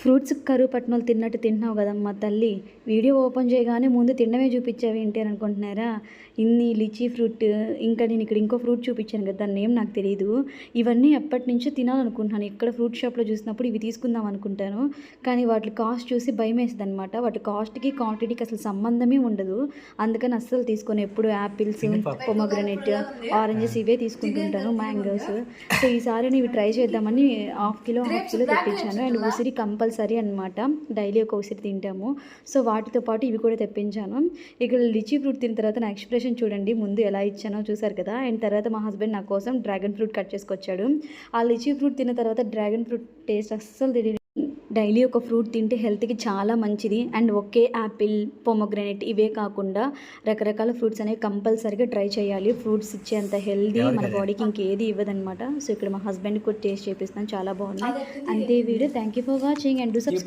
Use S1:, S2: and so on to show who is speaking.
S1: Fruits కరువు పట్టిన వాళ్ళు తిన్నట్టు తింటున్నావు కదమ్మా తల్లి. వీడియో ఓపెన్ చేయగానే ముందు తినడమే చూపించావు ఏంటి అని అనుకుంటున్నారా? ఇన్ని లిచీ ఫ్రూట్ ఇంకా నేను ఇక్కడ ఇంకో ఫ్రూట్ చూపించాను కదా దాని నేమ్ నాకు తెలియదు ఇవన్నీ ఎప్పటి నుంచో తినాలనుకుంటున్నాను. ఇక్కడ ఫ్రూట్ షాప్లో చూసినప్పుడు ఇవి తీసుకుందాం అనుకుంటాను. కానీ వాటి కాస్ట్ చూసి భయం వేస్తుంది అనమాట వాటి కాస్ట్కి క్వాంటిటీకి అసలు సంబంధమే ఉండదు. అందుకని అస్సలు తీసుకొని. ఎప్పుడు యాపిల్స్ పొమగ్రనెట్ ఆరెంజెస్ ఇవే తీసుకుంటుంటాను మ్యాంగోస్ సో ఈసారి నేను ఇవి ట్రై చేద్దామని హాఫ్ కిలో హాఫ్ కిలో తెప్పించాను. అండ్ ఉసిరి కంపల్సరీ అనమాట డైలీ ఒక ఉసిరి తింటాము. సో వాటితో పాటు ఇవి కూడా తెప్పించాను. ఇక్కడ లిచీ ఫ్రూట్ తిన్న తర్వాత నా ఎక్స్ప్రెషన్ చూడండి. ముందు ఎలా ఇచ్చానో చూసారు కదా? అండ్ తర్వాత మా హస్బెండ్ నా కోసం డ్రాగన్ ఫ్రూట్ కట్ చేసుకొచ్చాడు. ఆ లిచీ ఫ్రూట్ తిన్న తర్వాత డ్రాగన్ ఫ్రూట్ టేస్ట్ అస్సలు తెలియదు డైలీ ఒక ఫ్రూట్ తింటే హెల్త్కి చాలా మంచిది. అండ్ ఒకే యాపిల్ పొమగ్రనేట్ ఇవే కాకుండా రకరకాల ఫ్రూట్స్ అనేవి కంపల్సరీగా ట్రై చేయాలి. ఫ్రూట్స్ ఇచ్చేంత హెల్దీ మన బాడీకి ఇంకేది ఇవ్వదన్నమాట. సో ఇక్కడ మా హస్బెండ్ కూడా టేస్ట్ చేపిస్తాను. చాలా బాగున్నాయి. అంతే video. Thank you for watching and do subscribe